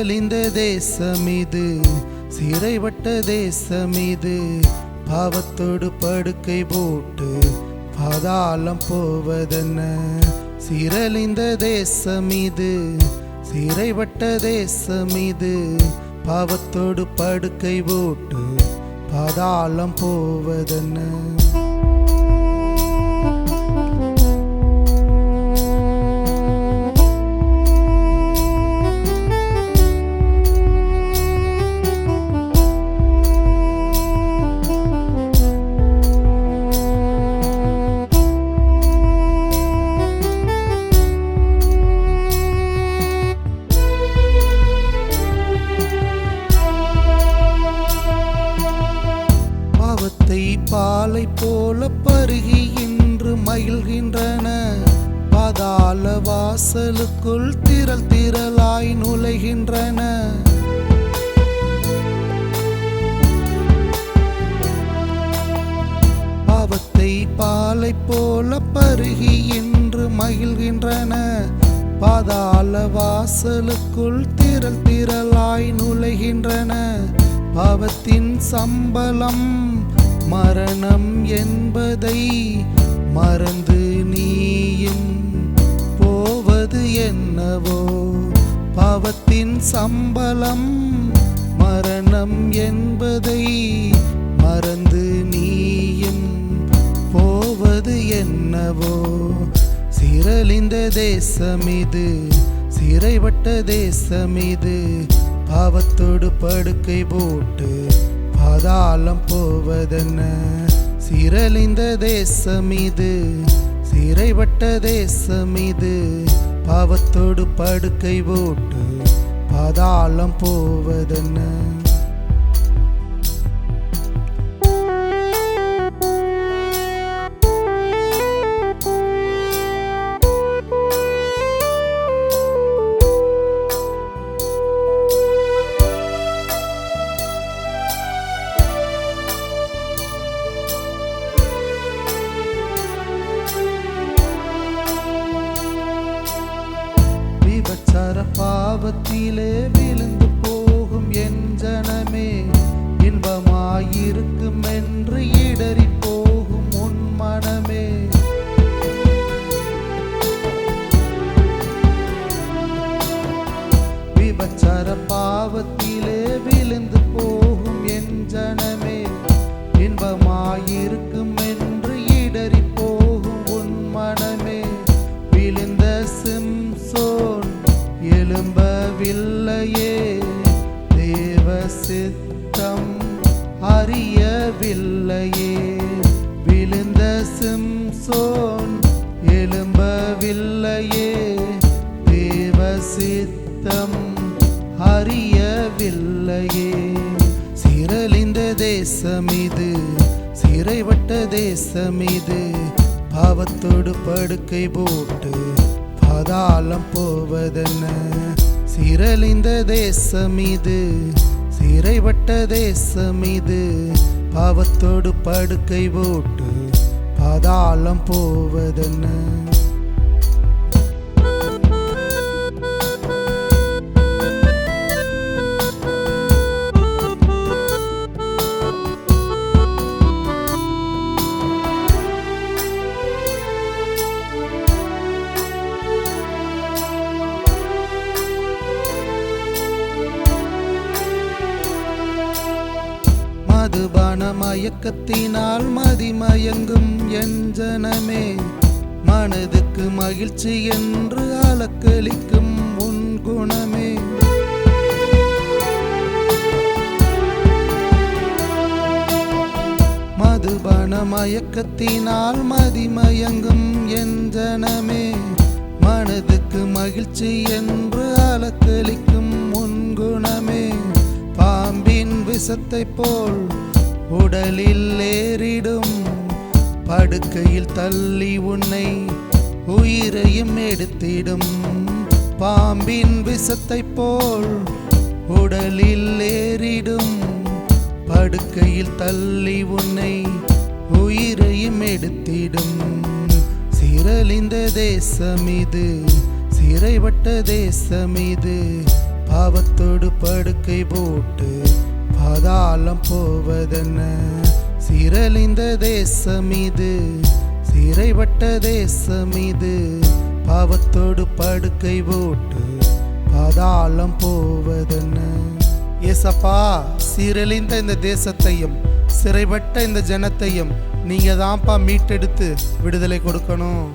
தேசம் இது சிறைப்பட்ட தேசம் இது பாவத்தோடு படுக்கை போட்டு பாதாளம் போவதென்ன? சிறலிந்த தேசம் இது சிறைப்பட்ட தேசம் இது பாவத்தோடு படுக்கை போட்டு பாதாளம் போவதென்ன? கால வாசலுக்குள் திரள் திரளாய் நுழைகின்றன. பாவத்தை பாலை போல பருகி என்று மகிழ்கின்றன. பாதாள வாசலுக்குள் திரள் திரளாய் நுழைகின்றன. பாவத்தின் சம்பளம் மரணம் என்பதை மறந்து நீயும் என்னவோ? பாவத்தின் சம்பளம் மரணம் என்பதை மறந்து நீயும் போவது என்னவோ? சிரலிந்த தேசம் இது சிறைப்பட்ட தேசம் இது பாவத்தோடு படுக்கை போட்டு பாதாளம் போவதென்ன? சிரலிந்த தேசம் இது சிறைப்பட்ட தேசம் இது பாவத்தோடு படுக்கை போட்டு பாதாளம் போவதென்ன? பாவத்திலே விழுந்து சித்தம் அறியவில்லையே. சிரலிந்த தேசம் இது சிறைப்பட்ட தேசம் இது பாவத்தோடு படுக்கை போட்டு பாதாளம் போவதென்ன? சிரலிந்த தேசம் இது சிறைப்பட்ட தேசம் இது பாவத்தோடு படுக்கை போட்டு பாதாளம் போவதென்ன? மயக்கத்தினால் மதிமயங்கும் என் ஜனமே மனதுக்கு மகிழ்ச்சி என்று அலக்களிக்கும் உன் குணமே. மதுபன மயக்கத்தினால் மதிமயங்கும் என் ஜனமே மனதுக்கு மகிழ்ச்சி என்று அலக்களிக்கும் உன் குணமே. பாம்பின் விஷத்தை போல் உடலில் ஏறிடும். படுக்கையில் தள்ளி உன்னை உயிரையும் எடுத்திடும். பாம்பின் விஷத்தை போல் உடலில் ஏறிடும். படுக்கையில் தள்ளி உன்னை உயிரையும் எடுத்திடும். சிரலிந்த தேசம் இது சிறைப்பட்ட தேசம் இது பாவத்தோடு படுக்கை போட்டு பாதாளம் போவதென்ன? சீரழிந்த தேசம் இது சிறைப்பட்ட தேசம் இது பாவத்தோடு படுக்கை போட்டு பாதாளம் போவதென்ன? ஏசப்பா சீரழிந்த இந்த தேசத்தையும் சிறைப்பட்ட இந்த ஜனத்தையும் நீங்கள் தான்ப்பா மீட்டெடுத்து விடுதலை கொடுக்கணும்.